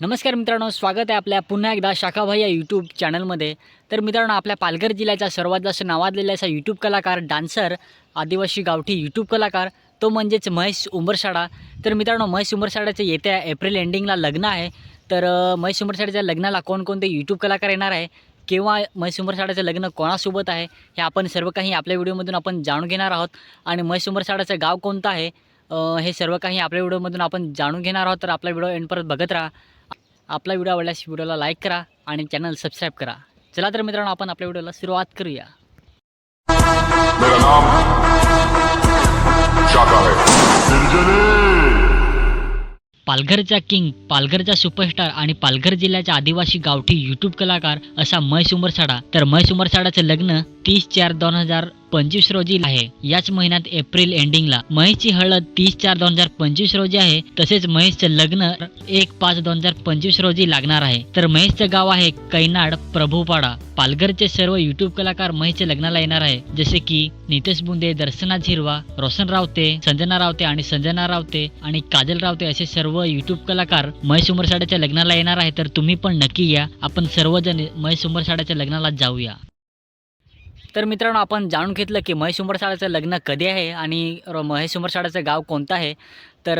नमस्कार मित्रांनो स्वागत आहे आपल्या पुन्हा एकदा शाखाभाई या यूट्यूब चॅनलमध्ये तर मित्रांनो आपल्या पालघर जिल्ह्याचा सर्वात जास्त नावाजलेला असा यूट्यूब कलाकार डान्सर आदिवासी गावठी यूट्यूब कलाकार तो म्हणजेच महेश उंबरसाडा. तर मित्रांनो महेश उंबरसाडाचं येत्या एप्रिल एंडिंगला लग्न आहे. तर महेश उंबरसाडाच्या लग्नाला कोणकोणते यूट्यूब कलाकार येणार आहे? किंवा महेश उंबरसाडाचं लग्न कोणासोबत आहे? हे आपण सर्व काही आपल्या व्हिडिओमधून आपण जाणून घेणार आहोत. आणि महेश उंबरसाडाचं गाव कोणतं आहे? हे सर्व काही आपल्या व्हिडिओमधून आपण जाणून घेणार आहोत. तर आपला व्हिडिओ एंड परत बघत राहा. आपला व्हिडिओ आवडल्यास व्हिडिओला लाईक करा आणि चॅनल सबस्क्राईब करा. चला तर मित्रांनो आपण आपल्या व्हिडिओला सुरुवात करूया. पालघरचा किंग पालघरचा सुपरस्टार आणि पालघर जिल्ह्याचा आदिवासी गावठी यूट्यूब कलाकार असा महेश उमरसाडा तर महेश उमरसाडाचं लग्न तीस चार दोन हजार पंचवीस रोजी आहे. याच महिन्यात एप्रिल एंडिंगला महेशची हळद तीस चार दोन हजार पंचवीस रोजी आहे. तसेच महेशचं लग्न एक पाच दोन हजार पंचवीस रोजी लागणार आहे. तर महेशचं गाव आहे कैनाड प्रभुपाडा. पालघरचे सर्व युट्यूब कलाकार महेशच्या लग्नाला येणार आहे. जसे की नितेश बुंदे दर्शना झिरवा रोशन रावते संजना रावते आणि संजना रावते आणि काजल रावते असे सर्व युट्यूब कलाकार महेश उमरसाड्याच्या लग्नाला येणार आहे. तर तुम्ही पण नक्की या. आपण सर्वजण महेश उमरसाड्याच्या लग्नाला जाऊया. तर मित्रांनो आपण जाणून घेतलं की महेश उमरसाडाचं लग्न कधी आहे आणि महेश उमरसाडाचं गाव कोणतं आहे. तर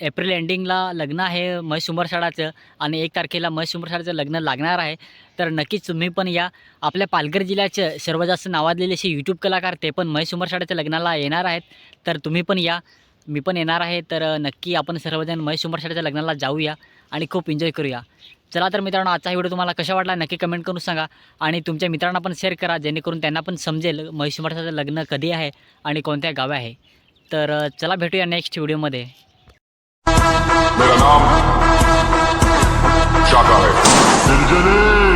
एप्रिल एंडिंगला लग्न आहे महेश उमरसाडाचं आणि एक तारखेला महेश उमरसाडाचं लग्न लागणार आहे. तर नक्कीच तुम्ही पण या. आपल्या पालघर जिल्ह्याचे सर्व जास्त नावाजलेले असे यूट्यूब कलाकार ते पण महेश उमरसाडाच्या लग्नाला येणार आहेत. तर तुम्ही पण या. मी पण येणार आहे. तर नक्की आपण सर्वजण महेश उमरसाडाच्या लग्नाला जाऊया आणि खूप एन्जॉय करूया. चला तर मित्रांनो आजचा व्हिडिओ तुम्हाला कशा वाटला नक्की कमेंट करून सांगा. आणि तुमच्या मित्रांना पण शेअर करा जेणेकरून त्यांना पण समजेल महेश मठाचं लग्न कधी आहे आणि कोणत्या गावे आहे. तर चला भेटूया नेक्स्ट व्हिडिओमध्ये मेरा नाम शाका है।